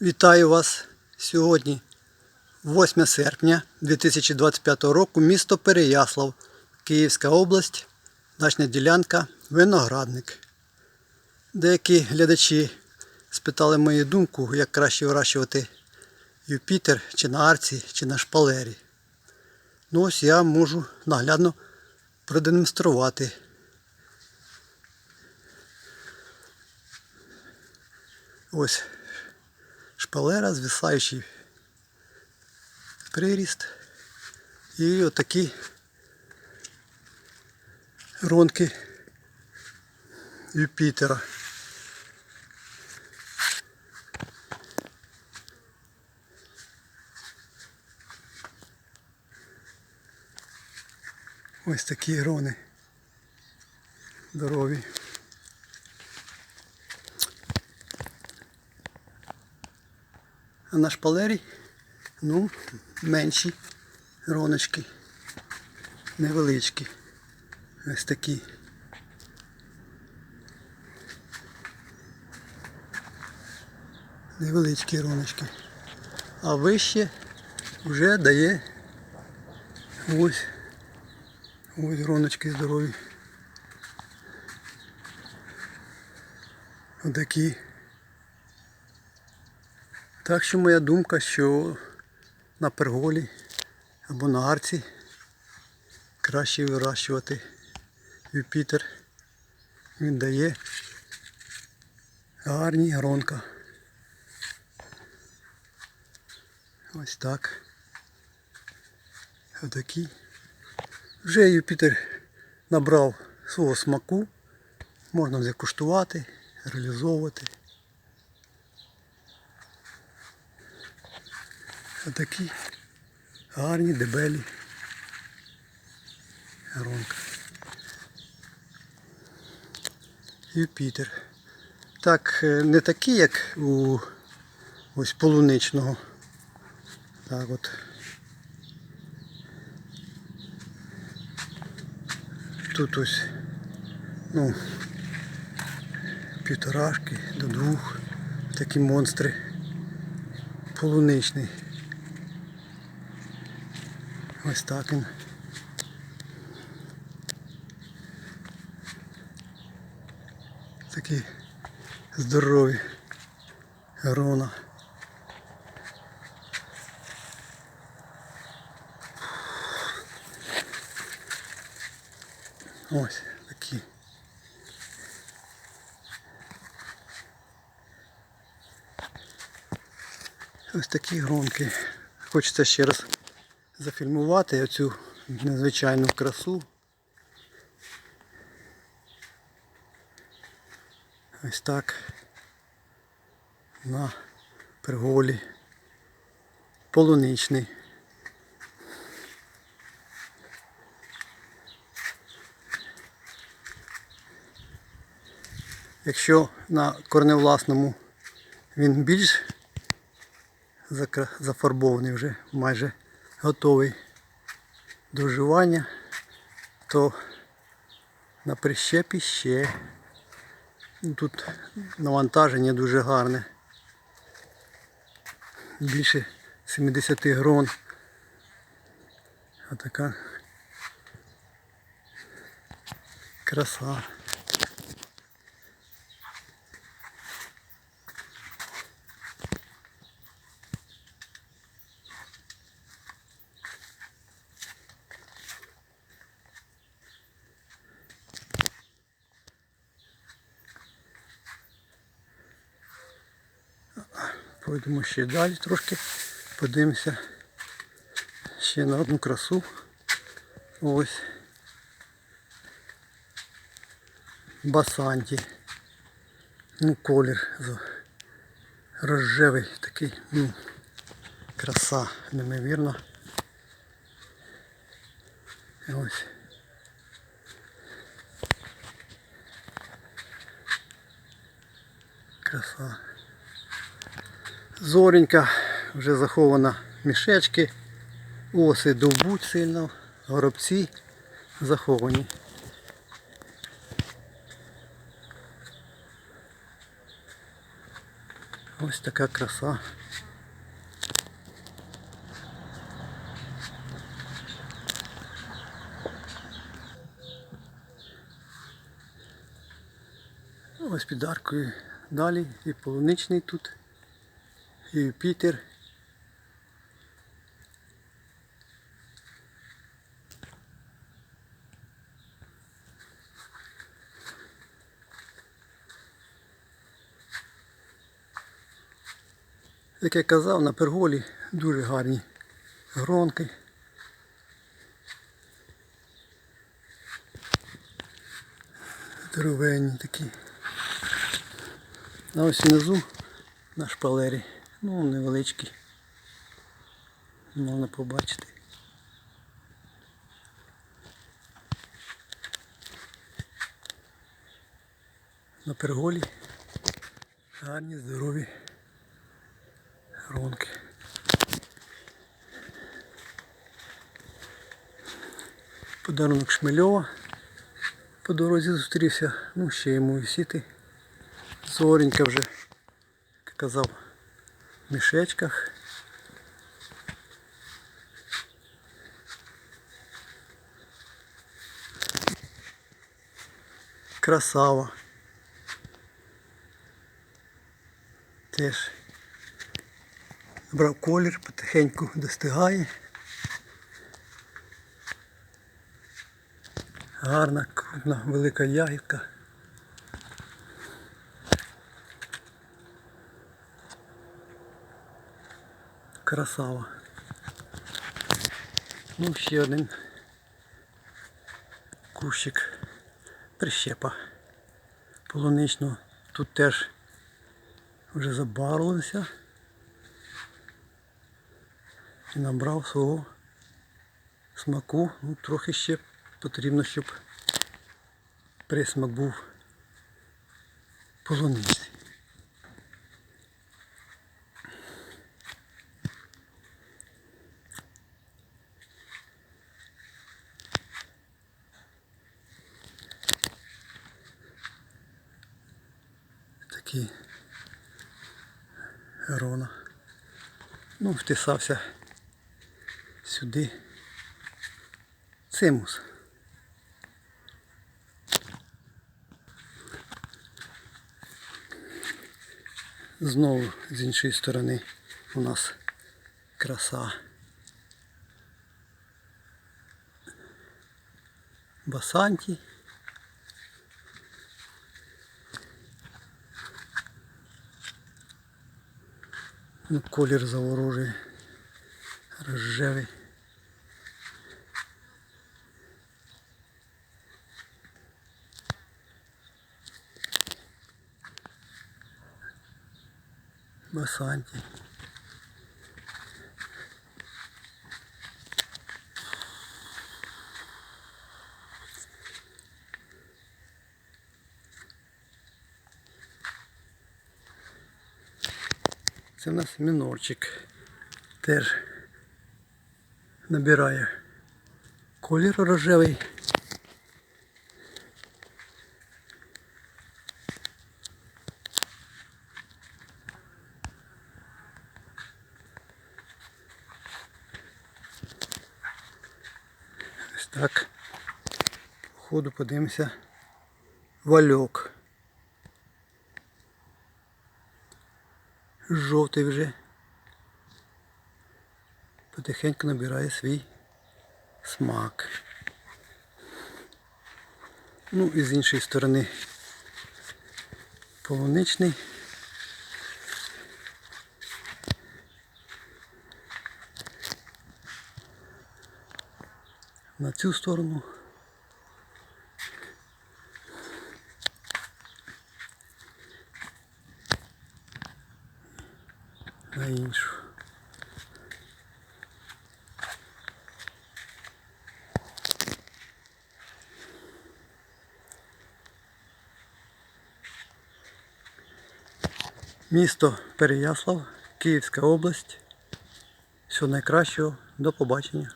Вітаю вас сьогодні, 8 серпня 2025 року, місто Переяслав, Київська область, дачна ділянка, виноградник. Деякі глядачі спитали мою думку, як краще вирощувати Юпітер чи на арці, чи на шпалері. Ну ось я можу наглядно продемонструвати. Ось шпалера, звисаючий приріст і отакі ронки Юпітера. Ось такі грони здорові. А на шпалері, ну, менші роночки, невеличкі. Ось такі. Невеличкі роночки. А вище вже дає ось ось роночки здорові. Отакі. Так що моя думка, що на перголі або на арці краще вирощувати Юпітер. Він дає гарні гронка. Ось так. Отакі. Вже Юпітер набрав свого смаку. Можна вже куштувати, реалізовувати. Отакі гарні дебелі. Гронка. Юпітер. Так, е, не такі, як у ось полуничного. Так от. Тут ось, ну, півторашки до двох. Такі монстри. Полуничний. Ось так він. Такі здорові грона. Ось такі. Ось такі гронки. Хочеться ще раз зафільмувати оцю незвичайну красу. Ось так на перголі полуничний. Якщо на корневласному він більш зафарбований вже майже готовий до вживання, то на прищепі ще Ну, тут навантаження дуже гарне. Більше 70 грон. Отака краса. Пойдемо ще далі трошки. Подивимося ще на одну красу. Ось. Басанті. Ну, колір рожевий такий, ну, краса, неймовірна. Ось. Краса. Зоренька вже захована мішечки. Оси довбуть сильно, горобці заховані. Ось така краса. Ось під аркою далі і полуничний тут, Юпітер. Як я казав, на перголі дуже гарні гронки. Здоровенні такі. А ось внизу на шпалері. Ну, невеличкі. Можна побачити. На перголі гарні, здорові гронки. Подарунок Шмельова по дорозі зустрівся. Ну, ще йому висіти. Зоренька вже, як казав, мішечках. Красава. Теж брав колір, потихеньку достигає. Гарна, крупна, велика ягідка. Красава. Ну, ще один кущик прищепа полуничного. Тут теж вже забарвився і набрав свого смаку. Ну, трохи ще потрібно, щоб присмак був полуничний. Такий Рона. Ну, втисався сюди цимус. Знову з іншої сторони у нас краса. Басанті. Ну, колір заворожує. Рожевий. Басанті. Це в нас мінорчик. Теж набирає колір рожевий. Ось так. По ходу подивимося. Вальок. Жовтий вже. Потихеньку набирає свій смак. Ну і з іншої сторони полуничний. На цю сторону. На іншу. Місто Переяслав, Київська область. Всього найкращого. До побачення.